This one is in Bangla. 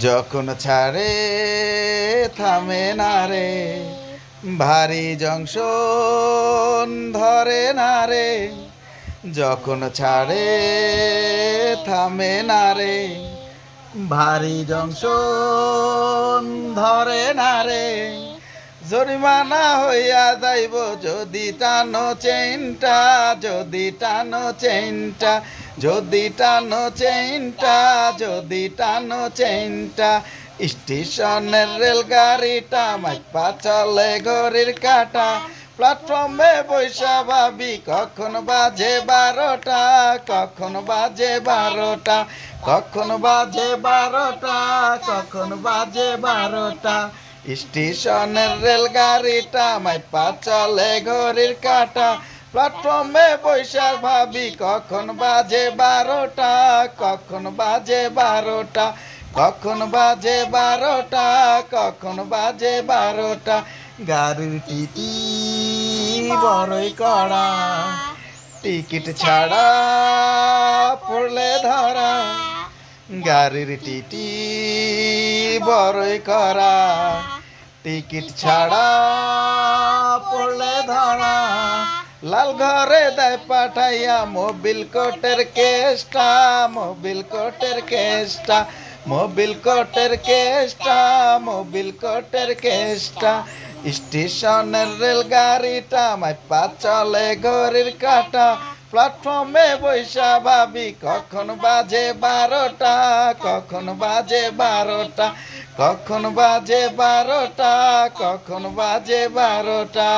যখন ছাড়ে, থামে না রে, ভারী জংশন ধরে না রে। যখন ছাড়ে, থামে না রে, ভারী জংশন ধরে না রে। জরিমানা হইয়া যাইব যদি টানো চেনটা, যদি টানো চেনটা যদি টানো চেনটা, যদি টানো চেনটা, স্টেশনের রেলগাড়িটা মাইপা চলে ঘড়ির কাটা। প্ল্যাটফর্মে বৈশা ভাবি, কখন বাজে বারোটা, কখন বাজে বারোটা, কখন বাজে বারোটা, কখন বাজে বারোটা। স্টেশনের রেলগাড়িটা মাইপা চলে ঘড়ির কাটা। প্ল্যাটফর্মে বৈশা ভাবি, কখন বাজে বারোটা, কখন বাজে বারোটা, কখন বাজে বারোটা, কখন বাজে বারোটা। গাড়ির টিটি বড়ই কড়া, টিকিট ছাড়া পড়লে ধরা। গাড়ির টিটি বড়ই করা টিকিট ছাড়া পড়লে ধরা। লাল ঘরে দেয় পাঠাইয়া মোবিল কোটের কেসটা, মোবিল কোটের কেসটা, মোবিল কোটের কেসটা, মোবিল কোটের কেসটা। স্টেশনের রেলগাড়িটা মাইপা চলে ঘড়ির কাটা। প্ল্যাটফর্মে বৈশা ভাবি, কখন বাজে বারোটা, কখন বাজে বারোটা, কখন বাজে বারোটা, কখন বাজে বারোটা।